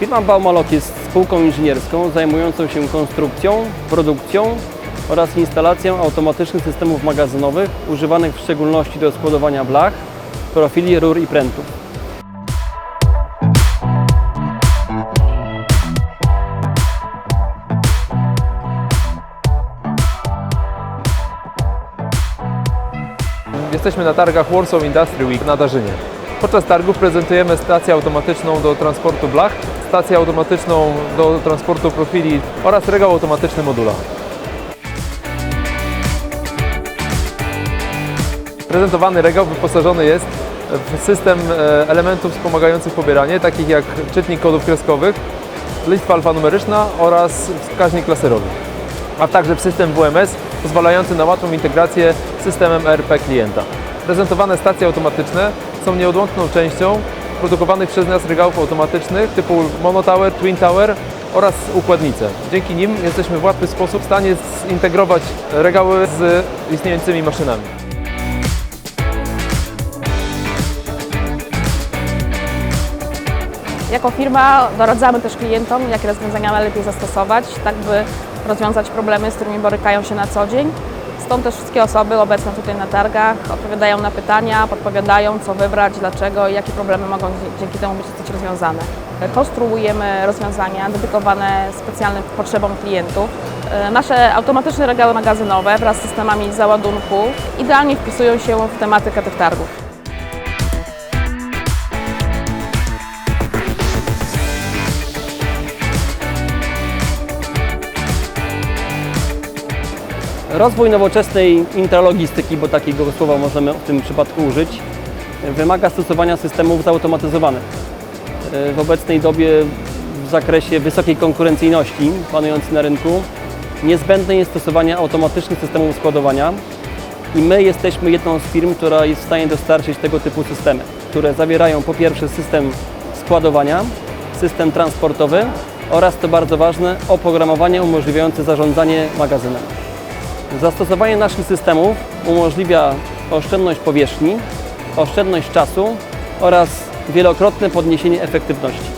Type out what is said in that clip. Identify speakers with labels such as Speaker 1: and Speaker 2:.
Speaker 1: Firma Baumalok jest spółką inżynierską zajmującą się konstrukcją, produkcją oraz instalacją automatycznych systemów magazynowych używanych w szczególności do składowania blach, profili, rur i prętów.
Speaker 2: Jesteśmy na targach Warsaw Industry Week na Darzynie. Podczas targów prezentujemy stację automatyczną do transportu blach, stację automatyczną do transportu profili oraz regał automatyczny modula. Prezentowany regał wyposażony jest w system e, elementów wspomagających pobieranie, takich jak czytnik kodów kreskowych, listwa alfanumeryczna oraz wskaźnik laserowy, a także system WMS pozwalający na łatwą integrację z systemem ERP klienta. Prezentowane stacje automatyczne są nieodłączną częścią produkowanych przez nas regałów automatycznych typu Monotower, Twin Tower oraz układnice. Dzięki nim jesteśmy w łatwy sposób w stanie zintegrować regały z istniejącymi maszynami.
Speaker 3: Jako firma doradzamy też klientom, jakie rozwiązania najlepiej zastosować, tak by rozwiązać problemy, z którymi borykają się na co dzień. Stąd też wszystkie osoby obecne tutaj na targach odpowiadają na pytania, podpowiadają co wybrać, dlaczego i jakie problemy mogą dzięki temu być rozwiązane. Konstruujemy rozwiązania dedykowane specjalnym potrzebom klientów. E, Nasze automatyczne regały magazynowe wraz z systemami załadunku idealnie wpisują się w tematykę tych targów.
Speaker 1: Rozwój nowoczesnej intralogistyki, bo takiego słowa możemy w tym przypadku użyć, wymaga stosowania systemów zautomatyzowanych. E, W obecnej dobie w zakresie wysokiej konkurencyjności panującej na rynku niezbędne jest stosowanie automatycznych systemów składowania i my jesteśmy jedną z firm, która jest w stanie dostarczyć tego typu systemy, które zawierają po pierwsze system składowania, system transportowy oraz, to bardzo ważne, oprogramowanie umożliwiające zarządzanie magazynem. Zastosowanie naszych systemów umożliwia oszczędność powierzchni, oszczędność czasu oraz wielokrotne podniesienie efektywności.